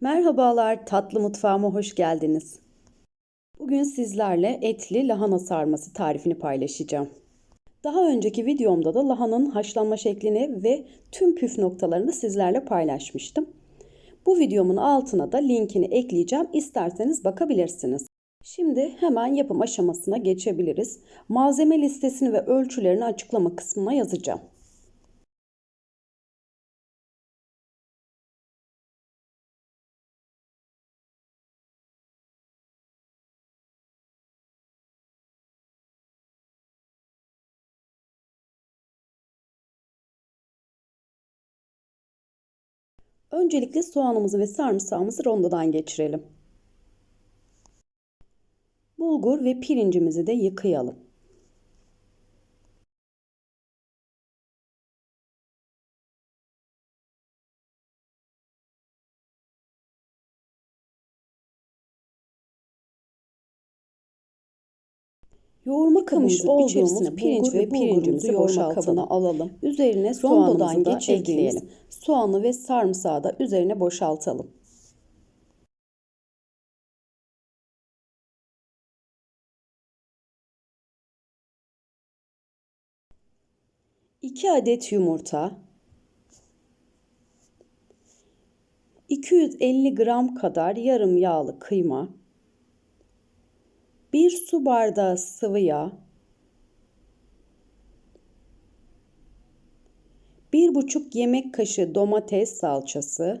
Merhabalar, tatlı mutfağıma hoş geldiniz. Bugün sizlerle etli lahana sarması tarifini paylaşacağım. Daha önceki videomda da lahananın haşlanma şeklini ve tüm püf noktalarını sizlerle paylaşmıştım. Bu videomun altına da linkini ekleyeceğim. İsterseniz bakabilirsiniz. Şimdi hemen yapım aşamasına geçebiliriz. Malzeme listesini ve ölçülerini açıklama kısmına yazacağım. Öncelikle soğanımızı ve sarımsağımızı rondodan geçirelim. Bulgur ve pirincimizi de yıkayalım. Yoğurma kabımızı olduğumuz pirinç ve pirincimizi yoğurma kabına alalım. Üzerine soğanımızı da ekleyelim. Soğanı ve sarımsağı da üzerine boşaltalım. 2 adet yumurta, 250 gram kadar yarım yağlı kıyma, 1 su bardağı sıvı yağ, 1,5 yemek kaşığı domates salçası,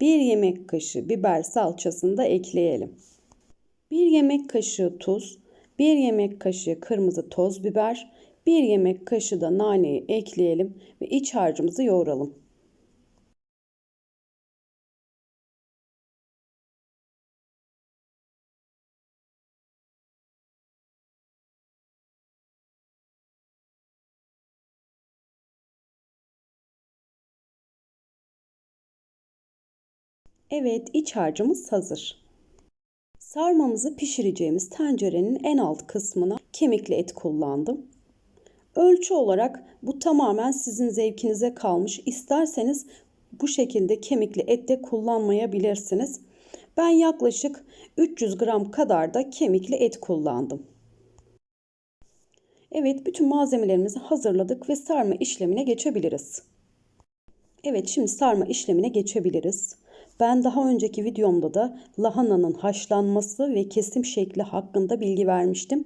1 yemek kaşığı biber salçasını da ekleyelim. 1 yemek kaşığı tuz, 1 yemek kaşığı kırmızı toz biber, 1 yemek kaşığı da naneyi ekleyelim ve iç harcımızı yoğuralım. Evet, iç harcımız hazır. Sarmamızı pişireceğimiz tencerenin en alt kısmına kemikli et kullandım. Ölçü olarak bu tamamen sizin zevkinize kalmış. İsterseniz bu şekilde kemikli et de kullanmayabilirsiniz. Ben yaklaşık 300 gram kadar da kemikli et kullandım. Evet bütün malzemelerimizi hazırladık ve sarma işlemine geçebiliriz. Evet şimdi sarma işlemine geçebiliriz. Ben daha önceki videomda da lahananın haşlanması ve kesim şekli hakkında bilgi vermiştim.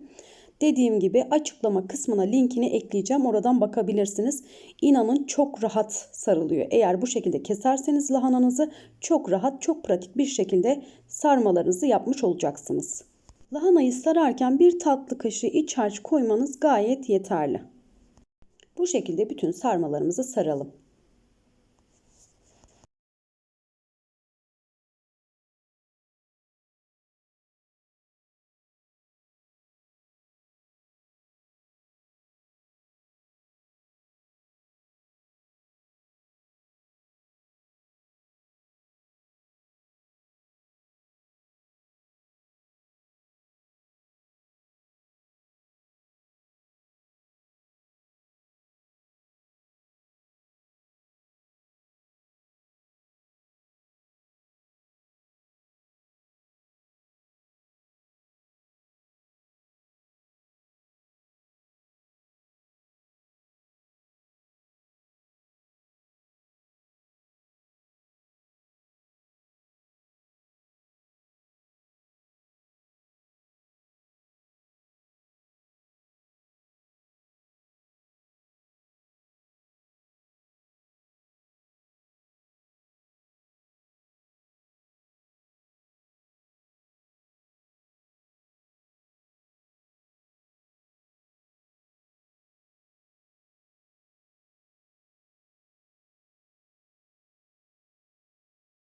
Dediğim gibi açıklama kısmına linkini ekleyeceğim. Oradan bakabilirsiniz. İnanın çok rahat sarılıyor. Eğer bu şekilde keserseniz lahananızı çok rahat, çok pratik bir şekilde sarmalarınızı yapmış olacaksınız. Lahanayı sararken bir tatlı kaşığı iç harç koymanız gayet yeterli. Bu şekilde bütün sarmalarımızı saralım.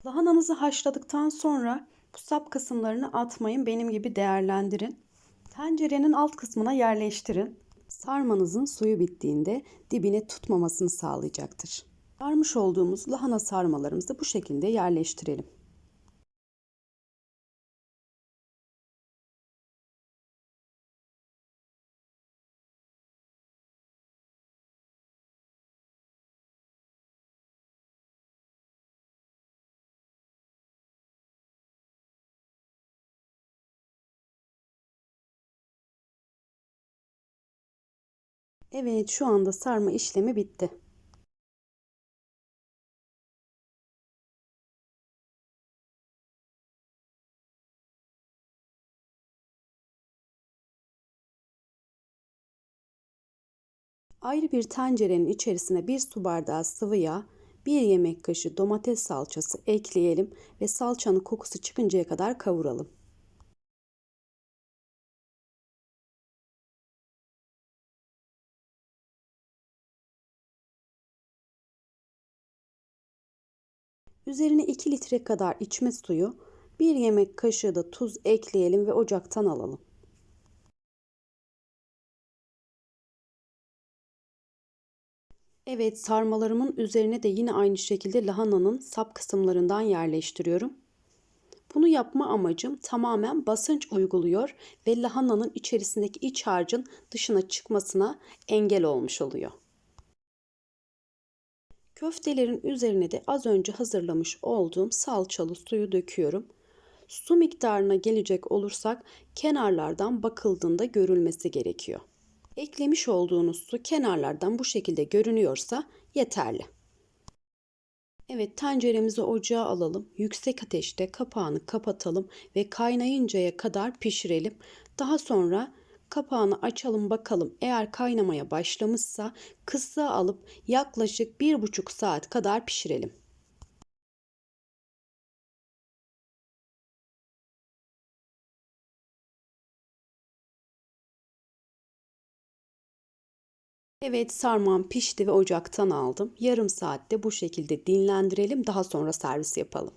Lahananızı haşladıktan sonra bu sap kısımlarını atmayın. Benim gibi değerlendirin. Tencerenin alt kısmına yerleştirin. Sarmanızın suyu bittiğinde dibine tutmamasını sağlayacaktır. Sarmış olduğumuz lahana sarmalarımızı bu şekilde yerleştirelim. Evet şu anda sarma işlemi bitti. Ayrı bir tencerenin içerisine bir su bardağı sıvı yağ, bir yemek kaşığı domates salçası ekleyelim ve salçanın kokusu çıkıncaya kadar kavuralım. Üzerine 2 litre kadar içme suyu, bir yemek kaşığı da tuz ekleyelim ve ocaktan alalım. Evet, sarmalarımın üzerine de yine aynı şekilde lahananın sap kısımlarından yerleştiriyorum. Bunu yapma amacım tamamen basınç uyguluyor ve lahananın içerisindeki iç harcın dışına çıkmasına engel olmuş oluyor. Köftelerin üzerine de az önce hazırlamış olduğum salçalı suyu döküyorum. Su miktarına gelecek olursak kenarlardan bakıldığında görülmesi gerekiyor. Eklemiş olduğunuz su kenarlardan bu şekilde görünüyorsa yeterli. Evet tenceremizi ocağa alalım. Yüksek ateşte kapağını kapatalım ve kaynayıncaya kadar pişirelim. Daha sonra kapağını açalım bakalım. Eğer kaynamaya başlamışsa kısığa alıp yaklaşık bir buçuk saat kadar pişirelim. Evet sarmam pişti ve ocaktan aldım. Yarım saatte bu şekilde dinlendirelim. Daha sonra servis yapalım.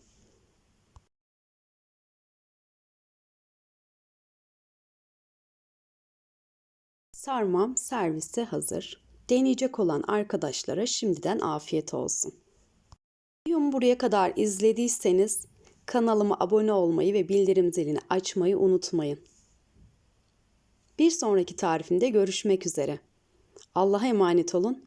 Sarmam servise hazır. Deneyecek olan arkadaşlara şimdiden afiyet olsun. Videomu buraya kadar izlediyseniz kanalıma abone olmayı ve bildirim zilini açmayı unutmayın. Bir sonraki tarifimde görüşmek üzere. Allah'a emanet olun.